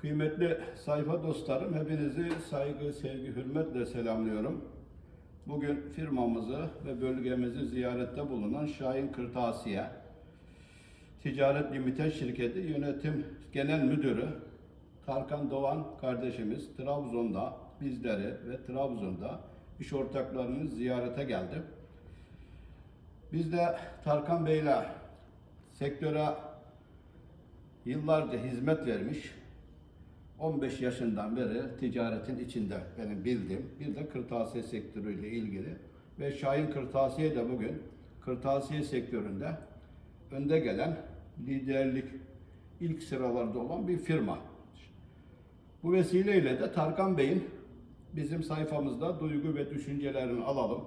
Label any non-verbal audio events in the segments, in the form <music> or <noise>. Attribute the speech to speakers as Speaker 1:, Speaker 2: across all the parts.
Speaker 1: Kıymetli sayfa dostlarım, hepinizi saygı, sevgi, hürmetle selamlıyorum. Bugün firmamızı ve bölgemizi ziyarette bulunan Şahin Kırtasiye Ticaret Limited Şirketi Yönetim Genel Müdürü Tarkan Doğan kardeşimiz Trabzon'da bizleri ve Trabzon'da iş ortaklarını ziyarete geldi. Biz de Tarkan Bey'le sektöre yıllarca hizmet vermiş, 15 yaşından beri ticaretin içinde benim bildiğim bir de kırtasiye sektörüyle ilgili ve Şahin Kırtasiye de bugün kırtasiye sektöründe önde gelen liderlik ilk sıralarda olan bir firma. Bu vesileyle de Tarkan Bey'in bizim sayfamızda duygu ve düşüncelerini alalım.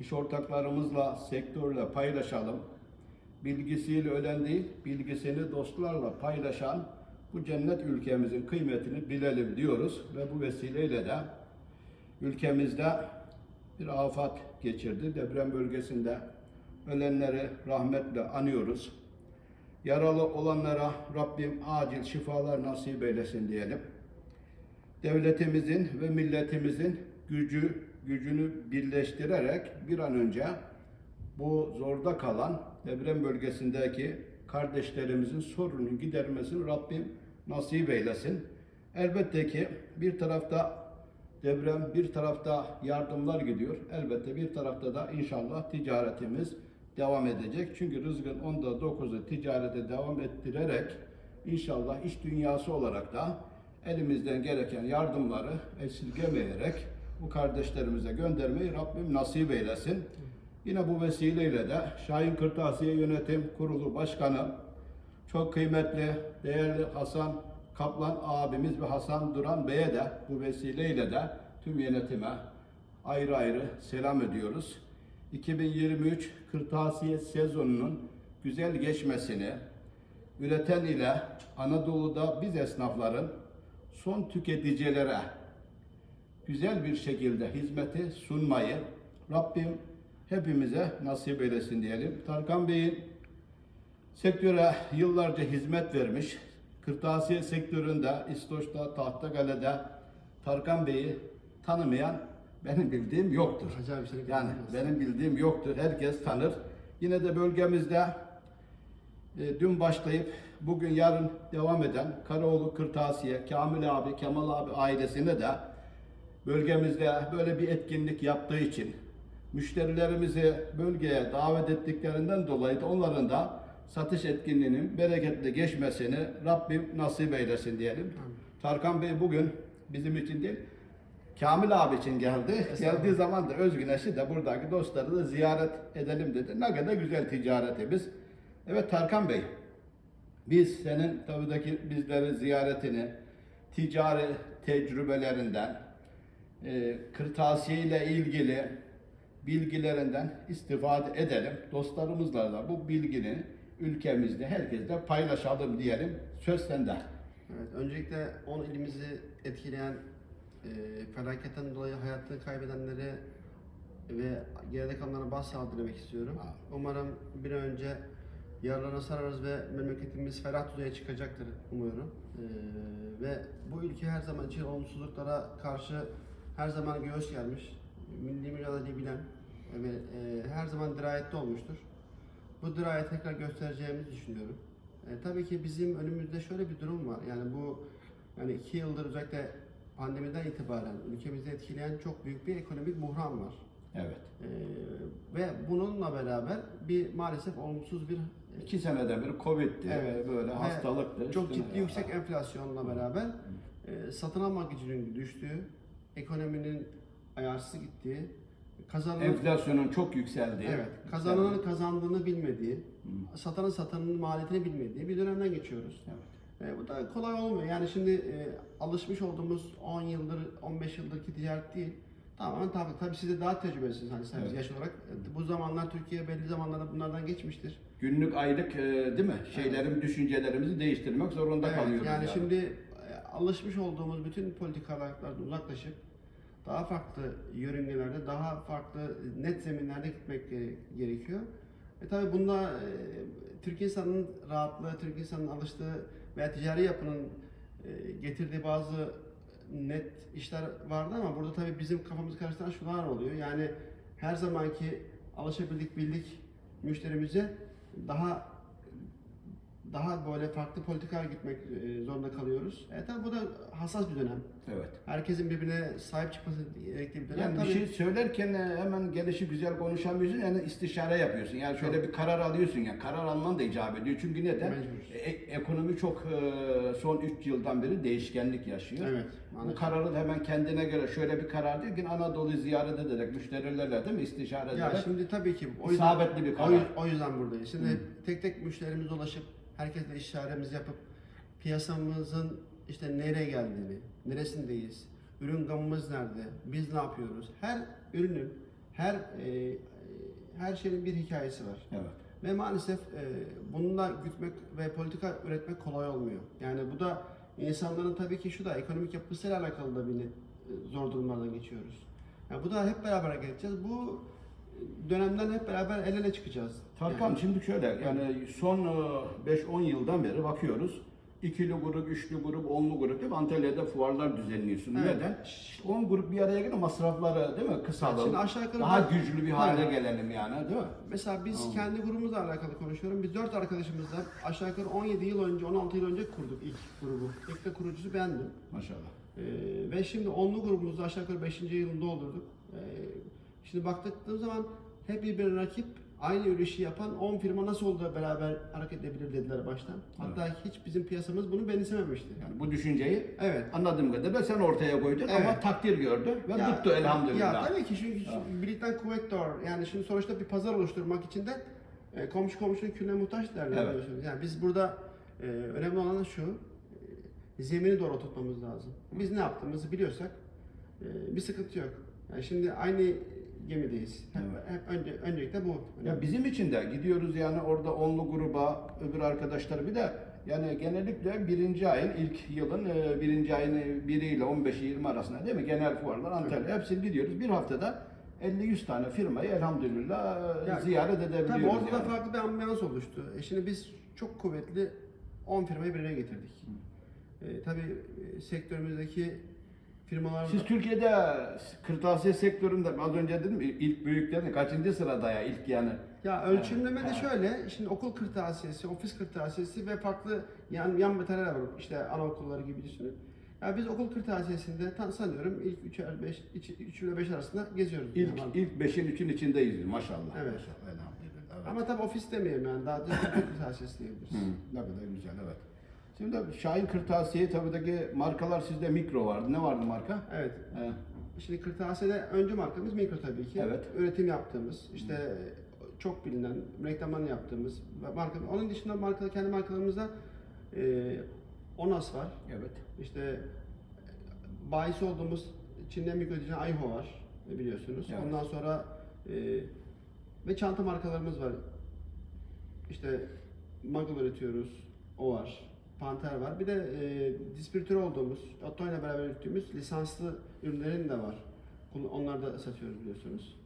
Speaker 1: İş ortaklarımızla, sektörle paylaşalım. Bilgisiyle ölen değil, bilgisini dostlarla paylaşan bu cennet ülkemizin kıymetini bilelim diyoruz ve bu vesileyle de ülkemizde bir afet geçirdi. Deprem bölgesinde ölenleri rahmetle anıyoruz. Yaralı olanlara Rabbim acil şifalar nasip eylesin diyelim. Devletimizin ve milletimizin gücü gücünü birleştirerek bir an önce bu zorda kalan deprem bölgesindeki kardeşlerimizin sorunun gidermesini Rabbim nasip eylesin. Elbette ki bir tarafta deprem, bir tarafta yardımlar gidiyor. Elbette bir tarafta da inşallah ticaretimiz devam edecek. Çünkü rızkın onda dokuzu ticarete devam ettirerek inşallah iş dünyası olarak da elimizden gereken yardımları esirgemeyerek bu kardeşlerimize göndermeyi Rabbim nasip eylesin. Yine bu vesileyle de Şahin Kırtasiye Yönetim Kurulu Başkanı çok kıymetli, değerli Hasan Kaplan abimiz ve Hasan Duran Bey'e de bu vesileyle de tüm yönetime ayrı ayrı selam ediyoruz. 2023 kırtasiye sezonunun güzel geçmesini, üreten ile Anadolu'da biz esnafların son tüketicilere güzel bir şekilde hizmeti sunmayı Rabbim hepimize nasip eylesin diyelim. Tarkan Bey'in sektöre yıllarca hizmet vermiş. Kırtasiye sektöründe, İstoç'ta, Tahtakale'de Tarkan Bey'i tanımayan benim bildiğim yoktur.
Speaker 2: Acayip şey.
Speaker 1: Yani benim bildiğim yoktur. Herkes tanır. Yine de bölgemizde e, dün başlayıp bugün yarın devam eden Karaoğlu Kırtasiye, Kamil abi, Kemal abi ailesine de bölgemizde böyle bir etkinlik yaptığı için müşterilerimizi bölgeye davet ettiklerinden dolayı da onların da satış etkinliğinin bereketli geçmesini Rabbim nasip eylesin diyelim. Tarkan Bey bugün bizim için değil, Kamil abi için geldi. Geldiği zaman da Özgüneş'i de buradaki dostları da ziyaret edelim dedi. Ne kadar güzel ticaretimiz. Evet Tarkan Bey, biz senin tabii ki bizleri ziyaretini, ticari tecrübelerinden, e, kırtasiye ile ilgili bilgilerinden istifade edelim. Dostlarımızla da bu bilgini ülkemizde herkesle paylaşalım diyelim. Söz sende.
Speaker 2: Evet, öncelikle 10 ilimizi etkileyen e, felaketten dolayı hayatını kaybedenleri ve geride kalanlara başsağlığı dilemek istiyorum.
Speaker 1: Amin.
Speaker 2: Umarım bir an önce yaralarına sararız ve memleketimiz ferah düzeye çıkacaktır umuyorum. E, ve bu ülke her zaman için olumsuzluklara karşı her zaman göğüs germiş, milli mücadeleyi bilen ve e, her zaman dirayetli olmuştur. Bu dirayeti tekrar göstereceğimizi düşünüyorum. E, tabii ki bizim önümüzde şöyle bir durum var. Yani bu yani iki yıldır özellikle pandemiden itibaren ülkemizi etkileyen çok büyük bir ekonomik buhran var.
Speaker 1: Evet.
Speaker 2: E, ve bununla beraber bir maalesef olumsuz bir
Speaker 1: İki senede bir Covid'di,
Speaker 2: Evet.
Speaker 1: böyle
Speaker 2: Ve
Speaker 1: hastalıktı.
Speaker 2: çok ciddi
Speaker 1: ya.
Speaker 2: yüksek enflasyonla beraber e, satın alma gücünün düştüğü, ekonominin ayarsız gittiği, kazanan
Speaker 1: Enflasyonun çok yükseldiği.
Speaker 2: Evet, kazananın kazandığını bilmediği, satanın satanın maliyetini bilmediği bir dönemden geçiyoruz.
Speaker 1: Evet.
Speaker 2: E, bu da kolay olmuyor. Yani şimdi e, alışmış olduğumuz 10 yıldır, 15 yıldırki ticaret değil. Tamamen tabii, tabii siz de daha tecrübelisiniz hani sen
Speaker 1: Evet.
Speaker 2: yaş olarak. E, Bu zamanlar Türkiye belli zamanlarda bunlardan geçmiştir.
Speaker 1: Günlük, aylık e, değil mi? Şeylerin, düşüncelerimizi değiştirmek zorunda
Speaker 2: Evet,
Speaker 1: kalıyoruz.
Speaker 2: yani, şimdi e, alışmış olduğumuz bütün politikalardan uzaklaşıp daha farklı yörüngelerde, daha farklı net zeminlerde gitmek gere- gerekiyor. E tabi bunda e, Türk insanının rahatlığı, Türk insanının alıştığı veya ticari yapının e, getirdiği bazı net işler vardı ama burada tabii bizim kafamızı karıştıran şunlar oluyor. Yani her zamanki alışabildik bildik müşterimize daha daha böyle farklı politikalar gitmek e, zorunda kalıyoruz. E tabii bu da hassas bir dönem.
Speaker 1: Evet.
Speaker 2: Herkesin birbirine sahip çıkması gerektiği bir dönem.
Speaker 1: Yani bir
Speaker 2: Tabii-
Speaker 1: şey söylerken e, hemen gelişi güzel konuşamıyorsun yani istişare yapıyorsun. Yani şöyle bir karar alıyorsun yani karar alman da icap ediyor. Çünkü neden?
Speaker 2: Mecbur.
Speaker 1: E- ekonomi çok e, son 3 yıldan beri değişkenlik yaşıyor.
Speaker 2: Evet.
Speaker 1: Bu
Speaker 2: maalesef.
Speaker 1: kararı da hemen kendine göre şöyle bir karar değil ki Anadolu'yu ziyaret ederek müşterilerle değil mi istişare
Speaker 2: Ya
Speaker 1: ederek
Speaker 2: şimdi tabii ki o yüzden,
Speaker 1: isabetli bir karar.
Speaker 2: o yüzden buradayız. Şimdi tek tek müşterimize ulaşıp herkesle işaretimizi yapıp piyasamızın işte nereye geldiğini, neresindeyiz, ürün gamımız nerede, biz ne yapıyoruz? Her ürünün, her e, her şeyin bir hikayesi var.
Speaker 1: Evet.
Speaker 2: Ve maalesef e, bununla gütmek ve politika üretmek kolay olmuyor. Yani bu da insanların tabii ki şu da ekonomik yapısıyla alakalı da bir e, zor durumlardan geçiyoruz. Yani bu da hep beraber edeceğiz. Bu dönemden hep beraber el ele çıkacağız.
Speaker 1: Tarkan
Speaker 2: Yani-
Speaker 1: şimdi şöyle yani son e, 5-10 yıldan beri bakıyoruz. İkili grup, üçlü grup, onlu grup değil mi? Antalya'da fuarlar düzenliyorsun.
Speaker 2: Evet.
Speaker 1: Neden? İşte 10 grup bir araya gelince masrafları değil mi? Kısalım.
Speaker 2: Şimdi aşağı yukarı
Speaker 1: Daha
Speaker 2: ben-
Speaker 1: güçlü bir hale
Speaker 2: Aynen.
Speaker 1: gelelim yani değil mi?
Speaker 2: Mesela biz
Speaker 1: Tamam.
Speaker 2: kendi grubumuzla alakalı konuşuyorum. Biz dört arkadaşımızla aşağı yukarı 17 yıl önce, 16 yıl önce kurduk ilk grubu. İlk de kurucusu bendim.
Speaker 1: Maşallah.
Speaker 2: Ee, ve şimdi onlu grubumuzda aşağı yukarı 5. yılını doldurduk. Ee, şimdi baktıktığım zaman hep birbirine rakip aynı ürüşü yapan 10 firma nasıl oldu da beraber hareket edebilir dediler baştan. Hatta hiç bizim piyasamız bunu benimsememişti.
Speaker 1: Yani bu düşünceyi
Speaker 2: Evet.
Speaker 1: anladığım kadarıyla sen ortaya koydun ama
Speaker 2: Evet.
Speaker 1: takdir gördü ve
Speaker 2: Ya-
Speaker 1: tuttu elhamdülillah.
Speaker 2: Ya tabii ki çünkü
Speaker 1: Ha.
Speaker 2: birlikten kuvvet doğar. Yani şimdi sonuçta bir pazar oluşturmak için de e, komşu komşunun külüne muhtaç derler
Speaker 1: Evet.
Speaker 2: biliyorsunuz. Yani biz burada e, önemli olan şu, e, zemini doğru tutmamız lazım. Biz ne yaptığımızı biliyorsak e, bir sıkıntı yok. Yani şimdi aynı gemideyiz. Hep,
Speaker 1: Evet.
Speaker 2: hep önce, öncelikle bu.
Speaker 1: Ya bizim için de gidiyoruz yani orada onlu gruba, öbür arkadaşlar bir de yani genellikle birinci ayın ilk yılın e, birinci ayın biriyle 15'i 20 arasında değil mi? Genel fuarlar Antalya hepsini gidiyoruz. Bir haftada 50-100 tane firmayı elhamdülillah e,
Speaker 2: Ya,
Speaker 1: ziyaret edebiliyoruz.
Speaker 2: Tabii orada da
Speaker 1: yani.
Speaker 2: farklı bir ambiyans oluştu. E şimdi biz çok kuvvetli 10 firmayı bir araya getirdik. E, tabii e, sektörümüzdeki firmalar
Speaker 1: Siz Türkiye'de kırtasiye sektöründe az önce dedim ilk büyüklerin kaçıncı sırada ya ilk yani
Speaker 2: Ya ölçümleme de şöyle, şimdi okul kırtasiyesi, ofis kırtasiyesi ve farklı yan, yan materyaller var. İşte anaokulları gibi düşünün. Ya biz okul kırtasiyesinde tan sanıyorum ilk 3 5 3 ile 5 arasında geziyoruz.
Speaker 1: ilk
Speaker 2: Yani.
Speaker 1: ilk beşin üçün içindeyiz maşallah.
Speaker 2: Evet.
Speaker 1: Maşallah elhamdülillah. Evet.
Speaker 2: Ama tabii ofis demeyelim yani daha düz okul kırtasiyesi diyebiliriz.
Speaker 1: Hı, ne kadar güzel evet. Şimdi Şahin Kırtasiye tabii ki markalar sizde mikro vardı. Ne vardı marka?
Speaker 2: Evet.
Speaker 1: He.
Speaker 2: Şimdi kırtasiyede önce markamız mikro tabii ki.
Speaker 1: Evet.
Speaker 2: Üretim yaptığımız, işte çok bilinen, reklamlarını yaptığımız marka. Onun dışında marka, kendi markalarımızda e, Onas var.
Speaker 1: Evet.
Speaker 2: İşte bahis olduğumuz Çin'den mikro üretici Ayho var e, biliyorsunuz.
Speaker 1: Evet.
Speaker 2: Ondan sonra e, ve çanta markalarımız var. İşte Magul üretiyoruz. O var. Panter var. Bir de e, distribütör olduğumuz, Otto ile beraber ürettiğimiz lisanslı ürünlerin de var. Onları da satıyoruz biliyorsunuz.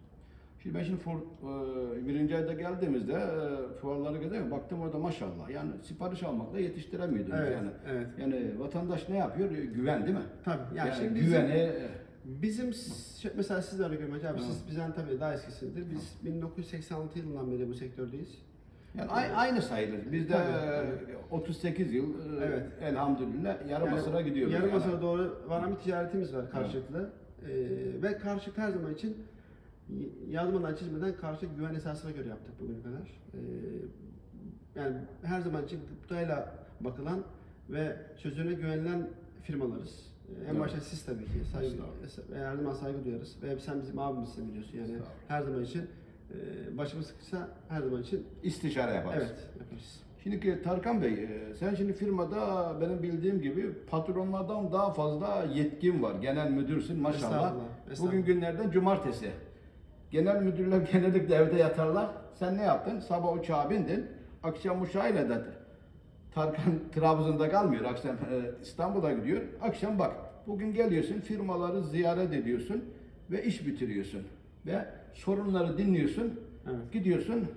Speaker 1: Şimdi ben şimdi for, e, birinci ayda geldiğimizde e, fuarlara gidiyorum. Baktım orada maşallah. Yani sipariş almakla yetiştiremiyordunuz
Speaker 2: Evet,
Speaker 1: yani.
Speaker 2: evet.
Speaker 1: Yani vatandaş ne yapıyor? Güven değil mi?
Speaker 2: Tabii. Yani,
Speaker 1: Yani,
Speaker 2: şimdi bizim-
Speaker 1: güveni e,
Speaker 2: Bizim s- mesela siz de öyle.
Speaker 1: Hı.
Speaker 2: Siz bizden tabii daha eskisindir. Biz 1986 yılından beri bu sektördeyiz.
Speaker 1: Yani ay- aynı sayılır. Biz de
Speaker 2: Tabii,
Speaker 1: e, 38 yıl e,
Speaker 2: Evet.
Speaker 1: elhamdülillah yarım
Speaker 2: Yani
Speaker 1: asıra gidiyoruz.
Speaker 2: Yarım
Speaker 1: yani.
Speaker 2: asıra doğru varan bir ticaretimiz var karşılıklı. Ee, ve karşılık her zaman için yazmadan çizmeden karşılık güven esasına göre yaptık bugüne kadar. Ee, yani her zaman için gıptayla bakılan ve sözüne güvenilen firmalarız. Ee, En
Speaker 1: Evet.
Speaker 2: başta siz tabii ki saygı,
Speaker 1: Estağfurullah.
Speaker 2: ve her zaman saygı duyarız. Ve sen bizim abimizsin biliyorsun yani
Speaker 1: Estağfurullah.
Speaker 2: her zaman için e, başımız sıkışsa her zaman için
Speaker 1: İstişare yaparız.
Speaker 2: evet yaparız.
Speaker 1: Şimdi ki Tarkan Bey, e, sen şimdi firmada benim bildiğim gibi patronlardan daha fazla yetkin var. Genel müdürsün maşallah.
Speaker 2: Estağfurullah, estağfurullah.
Speaker 1: Bugün günlerden cumartesi. Genel müdürler <laughs> genellikle evde yatarlar. Sen ne yaptın? Sabah uçağa bindin. Akşam uçağıyla da Tarkan <laughs> Trabzon'da kalmıyor. Akşam e, İstanbul'a gidiyor. Akşam bak bugün geliyorsun firmaları ziyaret ediyorsun ve iş bitiriyorsun. Ve sorunları dinliyorsun.
Speaker 2: Evet.
Speaker 1: Gidiyorsun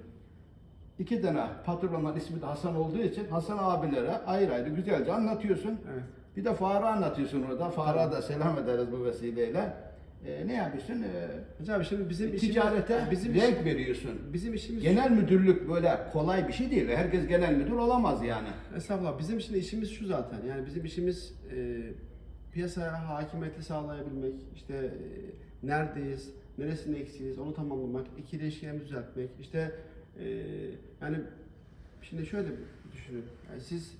Speaker 1: iki tane patronun ismi de Hasan olduğu için Hasan abilere ayrı ayrı güzelce anlatıyorsun.
Speaker 2: Evet.
Speaker 1: Bir de Faruk'a anlatıyorsun orada. Faruk'a da selam ederiz bu vesileyle. Ee, ne yapıyorsun? Ee,
Speaker 2: Hocam şimdi bizim işimiz-
Speaker 1: ticarete
Speaker 2: bizim
Speaker 1: renk
Speaker 2: işim-
Speaker 1: veriyorsun.
Speaker 2: bizim işimiz
Speaker 1: Genel müdürlük böyle kolay bir şey değil. Herkes genel müdür olamaz yani.
Speaker 2: Estağfurullah. Bizim şimdi işimiz şu zaten. Yani bizim işimiz e, piyasaya hakimiyeti sağlayabilmek, işte e, neredeyiz, neresinde eksiyiz onu tamamlamak, ikili ilişkilerimizi düzeltmek. İşte e, yani şimdi şöyle düşünün. Yani siz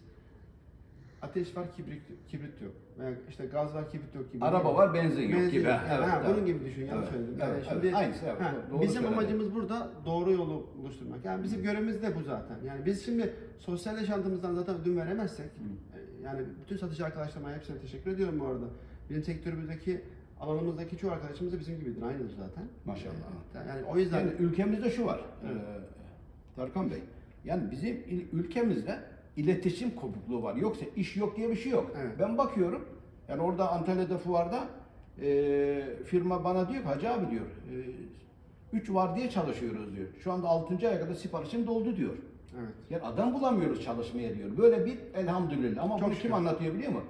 Speaker 2: ateş var, kibrit, kibrit yok. Veya işte gaz var, kibrit yok gibi.
Speaker 1: Araba var, benzin yok gibi.
Speaker 2: Yani,
Speaker 1: Evet,
Speaker 2: ha,
Speaker 1: evet.
Speaker 2: bunun gibi düşün. Yanlış
Speaker 1: Evet,
Speaker 2: söyledim.
Speaker 1: evet,
Speaker 2: Yani
Speaker 1: evet.
Speaker 2: şimdi
Speaker 1: Aynısı, evet,
Speaker 2: ha,
Speaker 1: doğru
Speaker 2: bizim
Speaker 1: söyledin.
Speaker 2: amacımız burada doğru yolu oluşturmak. Yani bizim görevimiz de bu zaten. Yani biz şimdi sosyal yaşantımızdan zaten ödün veremezsek, e, yani bütün satıcı arkadaşlarıma hepsine teşekkür ediyorum bu arada. Bizim sektörümüzdeki alanımızdaki çoğu arkadaşımız da bizim gibidir. Aynıdır zaten.
Speaker 1: Maşallah.
Speaker 2: E, Yani o yüzden
Speaker 1: Yani ülkemizde şu var.
Speaker 2: Evet.
Speaker 1: Ee, Tarkan Bey. Yani bizim il- ülkemizde iletişim kopukluğu var. Yoksa iş yok diye bir şey yok.
Speaker 2: Evet.
Speaker 1: Ben bakıyorum. Yani orada Antalya'da fuarda e, firma bana diyor ki Hacı abi diyor. 3 var diye çalışıyoruz diyor. Şu anda 6. aya kadar siparişim doldu diyor.
Speaker 2: evet.
Speaker 1: Yani adam bulamıyoruz çalışmaya diyor. Böyle bir elhamdülillah. Ama
Speaker 2: Çok
Speaker 1: bunu
Speaker 2: şükür.
Speaker 1: kim anlatıyor biliyor musun?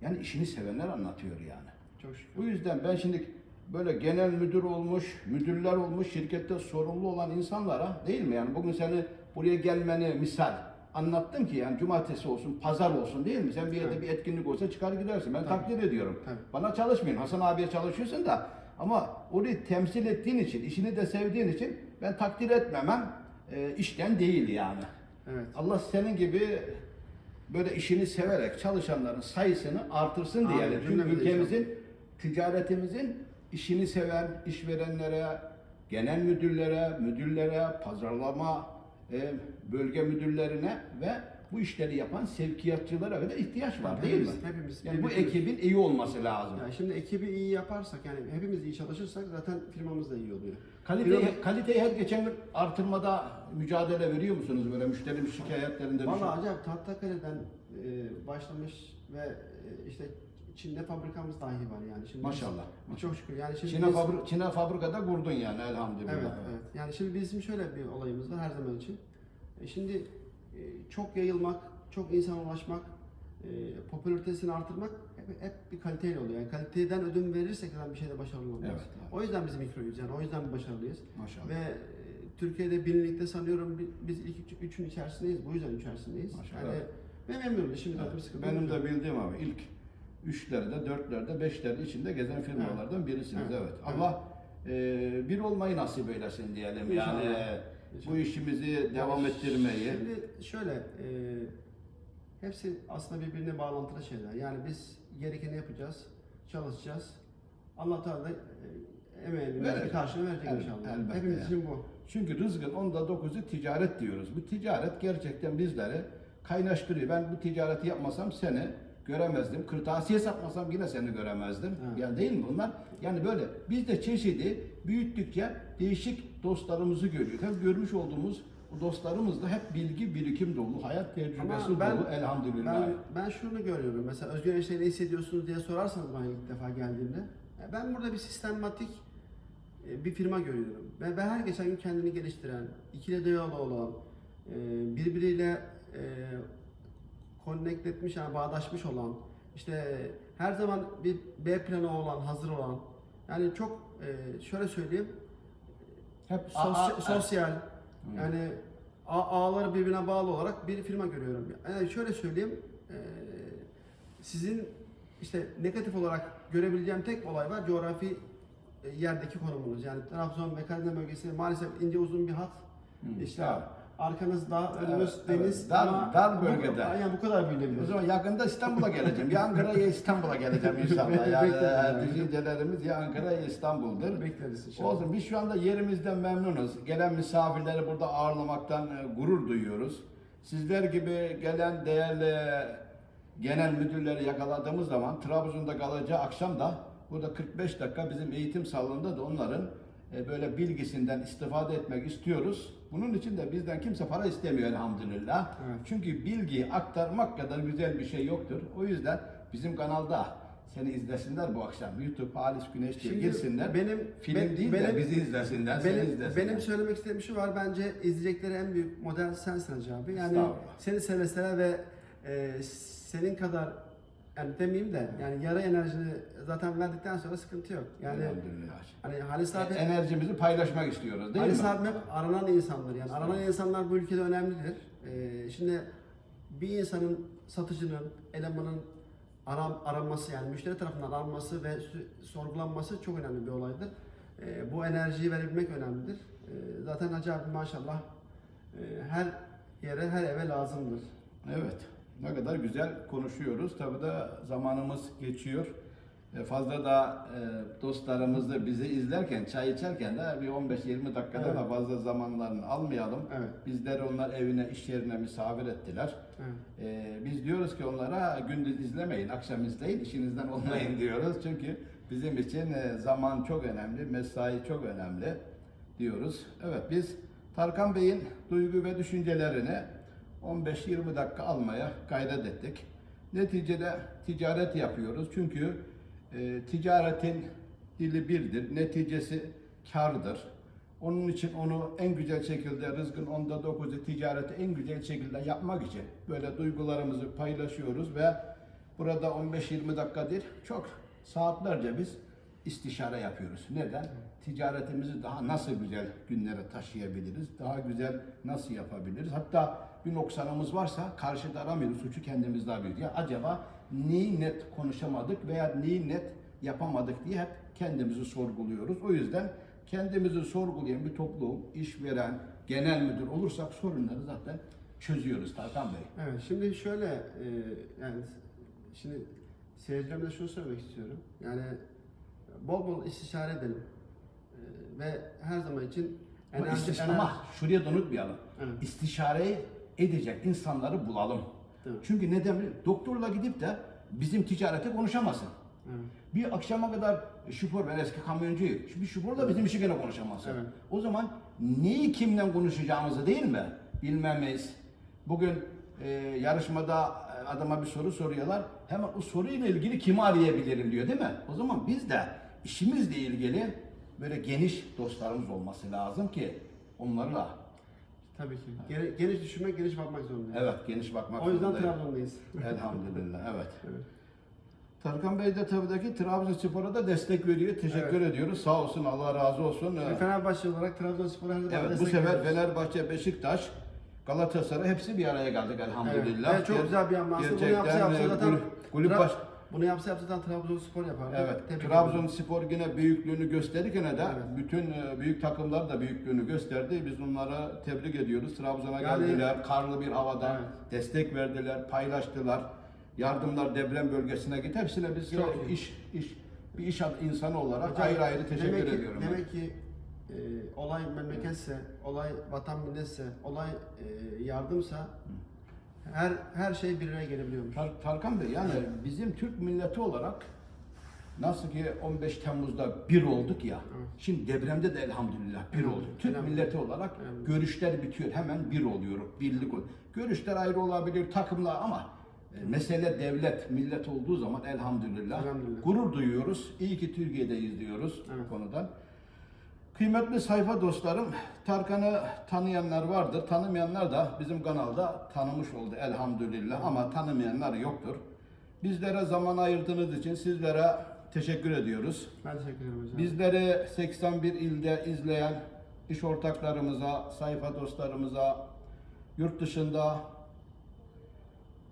Speaker 1: Yani işini sevenler anlatıyor yani.
Speaker 2: Çok şükür.
Speaker 1: Bu yüzden ben şimdi böyle genel müdür olmuş, müdürler olmuş, şirkette sorumlu olan insanlara değil mi? Yani bugün seni buraya gelmeni misal anlattım ki yani cumartesi olsun, pazar olsun değil mi? Sen bir yerde
Speaker 2: Evet.
Speaker 1: bir etkinlik olsa çıkar gidersin. Ben
Speaker 2: Tabii.
Speaker 1: takdir ediyorum.
Speaker 2: Tabii.
Speaker 1: Bana çalışmayın. Hasan abiye çalışıyorsun da ama orayı temsil ettiğin için, işini de sevdiğin için ben takdir etmemem e, işten değil yani.
Speaker 2: Evet.
Speaker 1: Allah senin gibi böyle işini severek çalışanların sayısını artırsın diyelim. Çünkü ülkemizin, ticaretimizin işini seven işverenlere, genel müdürlere, müdürlere, pazarlama e, bölge müdürlerine ve bu işleri yapan sevkiyatçılara kadar ihtiyaç var değil mi?
Speaker 2: Hepimiz- hepimiz
Speaker 1: Yani bu
Speaker 2: birbirimiz-
Speaker 1: ekibin iyi olması lazım.
Speaker 2: Yani şimdi ekibi iyi yaparsak yani hepimiz iyi çalışırsak zaten firmamız da iyi oluyor.
Speaker 1: Kaliteyi,
Speaker 2: Firmamız-
Speaker 1: kaliteyi her geçen gün artırmada mücadele veriyor musunuz böyle müşteri şikayetlerinde? bir şey?
Speaker 2: Valla acayip Tahtakale'den e, başlamış ve e, işte Çin'de fabrikamız dahi var yani. Şimdi
Speaker 1: Maşallah,
Speaker 2: biz Çok şükür yani şimdi
Speaker 1: Çin'e,
Speaker 2: biz-
Speaker 1: fabri- Çin'e fabrikada kurdun yani elhamdülillah.
Speaker 2: Evet, evet. Yani şimdi bizim şöyle bir olayımız var her zaman için. E, şimdi e, çok yayılmak, çok insana ulaşmak, e, popülaritesini artırmak hep, hep bir kaliteyle oluyor. Yani kaliteden ödün verirsek zaten bir şeyde başarılı oluruz.
Speaker 1: Evet, evet.
Speaker 2: O yüzden biz mikroyuz yani o yüzden başarılıyız.
Speaker 1: Maşallah.
Speaker 2: Ve e, Türkiye'de bilinlikte sanıyorum bi- biz ilk üç, üçün içerisindeyiz. Bu yüzden içerisindeyiz.
Speaker 1: Maşallah.
Speaker 2: Yani ve memnunuz. Şimdi zaten bir sıkıntı
Speaker 1: Benim de bildiğim abi ilk üçlerde, dörtlerde, beşlerde içinde gezen firmalardan birisiniz evet.
Speaker 2: Evet.
Speaker 1: Allah e, bir olmayı nasip eylesin diyelim
Speaker 2: İnşallah.
Speaker 1: yani e, bu
Speaker 2: İnşallah.
Speaker 1: işimizi devam ettirmeyi.
Speaker 2: Şimdi şöyle, e, hepsi aslında birbirine bağlantılı şeyler. Yani biz gerekeni yapacağız, çalışacağız. Allah Teala e, emeğinin
Speaker 1: Verecek.
Speaker 2: karşılığını verecek
Speaker 1: El-
Speaker 2: inşallah.
Speaker 1: elbette
Speaker 2: Hepimiz
Speaker 1: yani.
Speaker 2: için bu.
Speaker 1: Çünkü rızkın onda dokuzu ticaret diyoruz. Bu ticaret gerçekten bizleri kaynaştırıyor. Ben bu ticareti yapmasam seni göremezdim. Kırtasiye satmasam yine seni göremezdim.
Speaker 2: Evet.
Speaker 1: Yani değil mi bunlar? Yani böyle biz de çeşidi büyüttükçe değişik dostlarımızı görüyoruz. Hep görmüş olduğumuz bu dostlarımızla hep bilgi birikim dolu, hayat tecrübesi
Speaker 2: Ama ben-
Speaker 1: dolu elhamdülillah.
Speaker 2: Ben, ben şunu görüyorum. Mesela Özgür Enişte ne hissediyorsunuz diye sorarsanız bana ilk defa geldiğimde. e, Ben burada bir sistematik e, bir firma görüyorum. Ve ben her geçen gün kendini geliştiren, ikili diyaloğu olan, e, birbiriyle connect etmiş, yani bağdaşmış olan, işte her zaman bir B planı olan, hazır olan, yani çok e, şöyle söyleyeyim,
Speaker 1: hep
Speaker 2: Sosy- sosyal
Speaker 1: Hmm.
Speaker 2: yani a- ağları birbirine bağlı olarak bir firma görüyorum. Yani şöyle söyleyeyim, e, sizin işte negatif olarak görebileceğim tek olay var coğrafi e, yerdeki konumunuz. Yani Trabzon ve Karadeniz bölgesi maalesef ince uzun bir hat.
Speaker 1: Hmm,
Speaker 2: İşte
Speaker 1: evet.
Speaker 2: Arkanız dağ, önünüz
Speaker 1: Evet,
Speaker 2: deniz.
Speaker 1: evet. Dar-
Speaker 2: ama
Speaker 1: dar
Speaker 2: bu-
Speaker 1: bölgede.
Speaker 2: yani bu kadar.
Speaker 1: O zaman yakında İstanbul'a geleceğim. Ya Ankara ya İstanbul'a geleceğim inşallah. <laughs> Yani
Speaker 2: Beklerim.
Speaker 1: e, düşüncelerimiz ya Ankara ya İstanbul'dur.
Speaker 2: Bekleriz inşallah.
Speaker 1: Olsun biz şu anda yerimizden memnunuz. Gelen misafirleri burada ağırlamaktan e, gurur duyuyoruz. Sizler gibi gelen değerli genel müdürleri yakaladığımız zaman Trabzon'da kalacağı akşam da burada 45 dakika bizim eğitim salonunda da onların e, böyle bilgisinden istifade etmek istiyoruz. Bunun için de bizden kimse para istemiyor elhamdülillah.
Speaker 2: Evet.
Speaker 1: Çünkü bilgiyi aktarmak kadar güzel bir şey yoktur. O yüzden bizim kanalda seni izlesinler bu akşam. YouTube Halis Güneş diye
Speaker 2: Şimdi
Speaker 1: girsinler.
Speaker 2: benim-
Speaker 1: Film
Speaker 2: ben-
Speaker 1: değil de
Speaker 2: benim-
Speaker 1: bizi izlesinler, seni
Speaker 2: Benim,
Speaker 1: izlesinler.
Speaker 2: benim söylemek istediğim şu var. Bence izleyecekleri en büyük model sensin Hacı abi. Yani seni sevseler ve e, senin kadar yani demeyeyim de yani yarı enerjini zaten verdikten sonra sıkıntı yok. Yani
Speaker 1: Elhamdülillah.
Speaker 2: hani Halis abi
Speaker 1: Enerjimizi paylaşmak istiyoruz değil
Speaker 2: Halis
Speaker 1: mi?
Speaker 2: abim hep aranan insanlar yani aranan insanlar bu ülkede önemlidir. Ee, şimdi bir insanın satıcının, elemanın aram, aranması yani müşteri tarafından aranması ve sü- sorgulanması çok önemli bir olaydır. Ee, bu enerjiyi verebilmek önemlidir. Ee, zaten Hacı abi maşallah e, her yere, her eve lazımdır.
Speaker 1: Evet. Ne kadar güzel konuşuyoruz. Tabii da zamanımız geçiyor. E, Fazla da e, dostlarımız da bizi izlerken, çay içerken de bir 15-20 dakikada
Speaker 2: Evet.
Speaker 1: da fazla zamanlarını almayalım.
Speaker 2: Evet.
Speaker 1: Bizleri onlar evine, iş yerine misafir ettiler.
Speaker 2: Evet.
Speaker 1: E, biz diyoruz ki onlara gündüz izlemeyin, akşam izleyin, işinizden olmayın diyoruz. Çünkü bizim için zaman çok önemli, mesai çok önemli diyoruz. Evet biz Tarkan Bey'in duygu ve düşüncelerini 15-20 dakika almaya gayret ettik. Neticede ticaret yapıyoruz. Çünkü e, ticaretin dili birdir. Neticesi kardır. Onun için onu en güzel şekilde rızkın onda dokuzu ticareti en güzel şekilde yapmak için böyle duygularımızı paylaşıyoruz ve burada 15-20 dakika çok saatlerce biz istişare yapıyoruz. Neden? Ticaretimizi daha nasıl güzel günlere taşıyabiliriz? Daha güzel nasıl yapabiliriz? Hatta bir noksanımız varsa karşıda aramıyoruz. Suçu kendimizde arıyoruz. Ya acaba neyi net konuşamadık veya neyi net yapamadık diye hep kendimizi sorguluyoruz. O yüzden kendimizi sorgulayan bir toplum, işveren, genel müdür olursak sorunları zaten çözüyoruz Tarkan Bey.
Speaker 2: Evet, şimdi şöyle e, yani şimdi seyircilerime şunu söylemek istiyorum. Yani bol bol istişare edelim. E, ve her zaman için
Speaker 1: Ama,
Speaker 2: enerji,
Speaker 1: ama şuraya da unutmayalım.
Speaker 2: Evet.
Speaker 1: İstişare edecek insanları bulalım.
Speaker 2: Evet.
Speaker 1: Çünkü neden? Doktorla gidip de bizim ticareti konuşamazsın.
Speaker 2: Evet.
Speaker 1: Bir akşama kadar şoför, ben eski kamyoncuyum. Bir şoförle bizim işi gene konuşamazsın.
Speaker 2: Evet.
Speaker 1: O zaman neyi kimden konuşacağımızı değil mi? Bilmemeyiz. Bugün e, yarışmada e, adama bir soru soruyorlar. Hemen o soruyla ilgili kimi arayabilirim diyor değil mi? O zaman biz de işimizle ilgili böyle geniş dostlarımız olması lazım ki onlarla
Speaker 2: Tabii ki. Gene- Geniş düşünmek, geniş bakmak zorundayız.
Speaker 1: evet geniş bakmak
Speaker 2: O yüzden
Speaker 1: zorundayız.
Speaker 2: Trabzon'dayız. <laughs>
Speaker 1: Elhamdülillah evet.
Speaker 2: Evet.
Speaker 1: Tarkan Bey de tabii ki Trabzonspor'a da destek veriyor. Teşekkür ediyoruz. Sağ olsun, Allah razı olsun.
Speaker 2: Ve Fenerbahçe olarak Trabzonspor'a her zaman
Speaker 1: Evet, bu
Speaker 2: destek
Speaker 1: sefer
Speaker 2: veriyoruz.
Speaker 1: Fenerbahçe, Beşiktaş, Galatasaray hepsi bir araya geldik elhamdülillah.
Speaker 2: Evet, çok güzel bir ambiyans. Bunu yapsa yapsa
Speaker 1: e,
Speaker 2: zaten
Speaker 1: kulüp- kulüp
Speaker 2: Tra-
Speaker 1: baş-
Speaker 2: bunu yapsa yapsa zaten Trabzonspor yapar.
Speaker 1: Evet,
Speaker 2: Tebrik
Speaker 1: Trabzonspor yine büyüklüğünü gösterirken de
Speaker 2: Evet.
Speaker 1: bütün e, büyük takımlar da büyüklüğünü gösterdi. Biz onlara tebrik ediyoruz. Trabzon'a
Speaker 2: Yani-
Speaker 1: geldiler, karlı bir havada
Speaker 2: Evet.
Speaker 1: destek verdiler, paylaştılar. Yardımlar deprem bölgesine gitti. Hepsine biz
Speaker 2: Çok
Speaker 1: iş iş bir iş insanı olarak
Speaker 2: Hocam,
Speaker 1: ayrı ayrı teşekkür
Speaker 2: demek ki,
Speaker 1: ediyorum. ben.
Speaker 2: Demek ki e, olay memleketse, olay vatan milletse, olay e, yardımsa her her şey bir araya gelebiliyormuş.
Speaker 1: Tar- Tarkan Bey yani bizim Türk milleti olarak nasıl ki 15 Temmuz'da bir olduk ya.
Speaker 2: Evet.
Speaker 1: Şimdi depremde de elhamdülillah bir
Speaker 2: Evet,
Speaker 1: olduk. Türk milleti olarak
Speaker 2: Evet.
Speaker 1: görüşler bitiyor. Hemen bir oluyoruz. Birlik ol. Görüşler ayrı olabilir, takımlar ama e, mesele devlet, millet olduğu zaman elhamdülillah,
Speaker 2: Elhamdülillah.
Speaker 1: gurur duyuyoruz. İyi ki Türkiye'deyiz diyoruz
Speaker 2: Evet.
Speaker 1: bu konudan. Kıymetli sayfa dostlarım, Tarkan'ı tanıyanlar vardır. Tanımayanlar da bizim kanalda tanımış oldu elhamdülillah ama tanımayanlar yoktur. Bizlere zaman ayırdığınız için sizlere teşekkür ediyoruz.
Speaker 2: Ben teşekkür ederim hocam.
Speaker 1: Bizleri 81 ilde izleyen iş ortaklarımıza, sayfa dostlarımıza, yurt dışında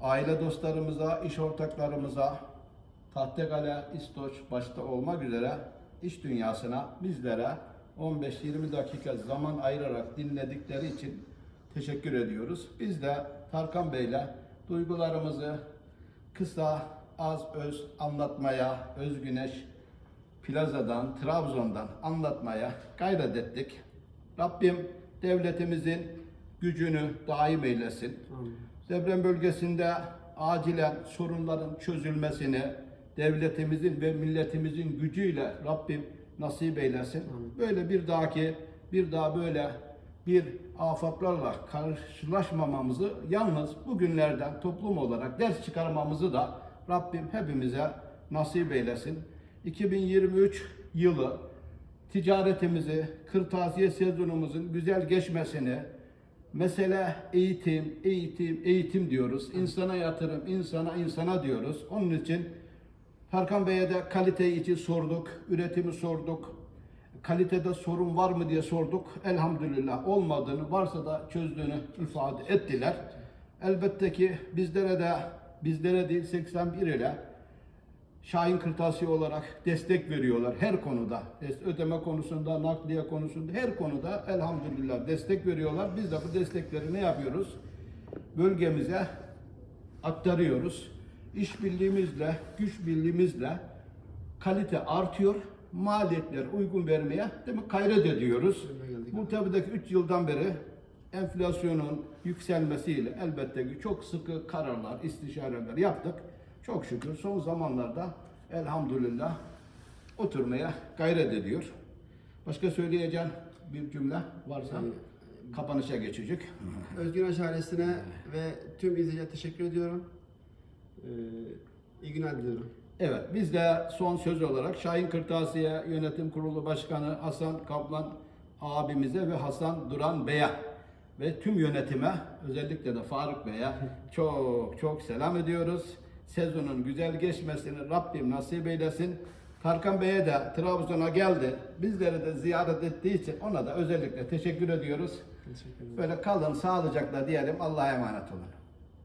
Speaker 1: aile dostlarımıza, iş ortaklarımıza, Tahtekale, İstoç başta olmak üzere iş dünyasına bizlere 15-20 dakika zaman ayırarak dinledikleri için teşekkür ediyoruz. Biz de Tarkan Bey'le duygularımızı kısa, az, öz anlatmaya, öz güneş Plaza'dan, Trabzon'dan anlatmaya gayret ettik. Rabbim devletimizin gücünü daim eylesin.
Speaker 2: Amin.
Speaker 1: Deprem bölgesinde acilen sorunların çözülmesini devletimizin ve milletimizin gücüyle Rabbim nasip eylesin. Böyle bir dahaki bir daha böyle bir afaklarla karşılaşmamamızı yalnız bugünlerden toplum olarak ders çıkarmamızı da Rabbim hepimize nasip eylesin. 2023 yılı ticaretimizi, kırtasiye sezonumuzun güzel geçmesini, mesele eğitim, eğitim, eğitim diyoruz. İnsana yatırım, insana, insana diyoruz. Onun için Tarkan Bey'e de kalite için sorduk, üretimi sorduk. Kalitede sorun var mı diye sorduk. Elhamdülillah olmadığını, varsa da çözdüğünü ifade ettiler. Elbette ki bizlere de, bizlere değil 81 ile Şahin Kırtasiye olarak destek veriyorlar her konuda. Ödeme konusunda, nakliye konusunda, her konuda elhamdülillah destek veriyorlar. Biz de bu destekleri ne yapıyoruz? Bölgemize aktarıyoruz. İşbirliğimizle, güç birliğimizle kalite artıyor. Maliyetler uygun vermeye değil mi? gayret ediyoruz. Bu tabii ki 3 yıldan beri enflasyonun yükselmesiyle elbette ki çok sıkı kararlar, istişareler yaptık. Çok şükür son zamanlarda elhamdülillah oturmaya gayret ediyor. Başka söyleyeceğin bir cümle varsa kapanışa geçecek.
Speaker 2: Özgür ailesine ve tüm izleyiciye teşekkür ediyorum. Ee, iyi günler diliyorum.
Speaker 1: Evet, biz de son söz olarak Şahin Kırtasiye Yönetim Kurulu Başkanı Hasan Kaplan abimize ve Hasan Duran Bey'e ve tüm yönetime özellikle de Faruk Bey'e <laughs> çok çok selam ediyoruz. Sezonun güzel geçmesini Rabbim nasip eylesin. Tarkan Bey'e de Trabzon'a geldi. Bizleri de ziyaret ettiği için ona da özellikle teşekkür ediyoruz.
Speaker 2: Teşekkür.
Speaker 1: Böyle kalın sağlıcakla diyelim. Allah'a emanet olun.